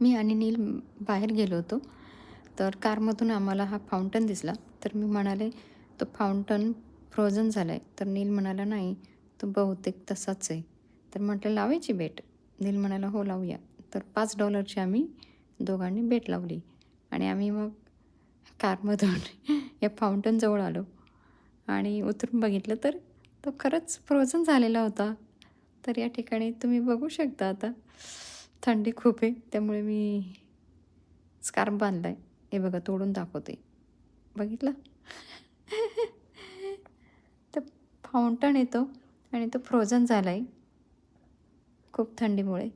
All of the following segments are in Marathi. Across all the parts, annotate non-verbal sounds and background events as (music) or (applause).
मी आणि नील बाहेर गेलो होतो. तर कारमधून आम्हाला हा फाउंटन दिसला. तर मी म्हणाले तो फाउंटन फ्रोझन झाला आहे तर नील म्हणाला नाही तो बहुतेक तसाच आहे. तर म्हटलं लावायची बेट नील म्हणाला हो लावूया. तर पाच डॉलरची आम्ही दोघांनी बेट लावली. आणि आम्ही मग कारमधून (laughs) या फाउंटनजवळ आलो. आणि उतरून बघितलं तर तो खरंच फ्रोझन झालेला होता. तर या ठिकाणी तुम्ही बघू शकता आता. थंडी खूप आहे त्यामुळे मी स्कार्फ बांधला आहे हे बघा तोडून दाखवते. बघितलं? (laughs) तर फाउंटन येतो आणि तो फ्रोझन झाला आहे खूप थंडीमुळे.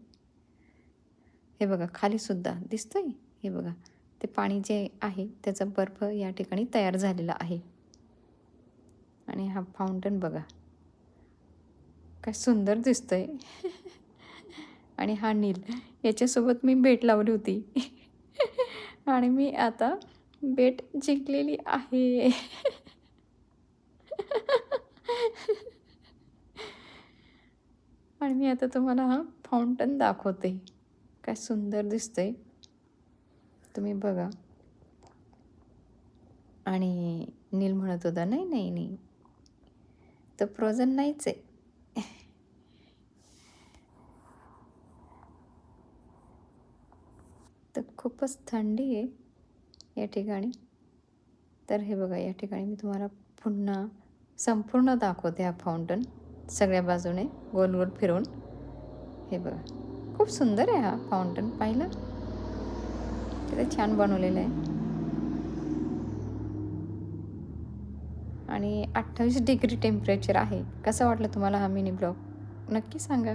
हे बघा खालीसुद्धा दिसतंय? हे बघा ते पाणी जे आहे त्याचा बर्फ या ठिकाणी तयार झालेला आहे. आणि हा फाउंटन बघा काय सुंदर दिसतं आहे (laughs) आणि हा नील. याच्यासोबत मी बेट लावली होती. आणि मी आता बेट जिंकलेली आहे. आणि मी आता तुम्हाला हा फाउंटन दाखवते. काय सुंदर दिसतंय. तुम्ही बघा. आणि नील म्हणत होता नाही नाही नाही. तर फ्रोझन नाहीच आहे. तर खूपच थंडी आहे या ठिकाणी. तर हे बघा या ठिकाणी मी तुम्हाला पुन्हा संपूर्ण दाखवते हा फाउंटन सगळ्या बाजूने गोल गोल फिरवून. हे बघा खूप सुंदर आहे हा फाउंटन पाहिलं. किती छान बनवलेलं आहे. आणि अठ्ठावीस डिग्री टेम्परेचर आहे. कसं वाटलं तुम्हाला हा मिनी ब्लॉग नक्की सांगा.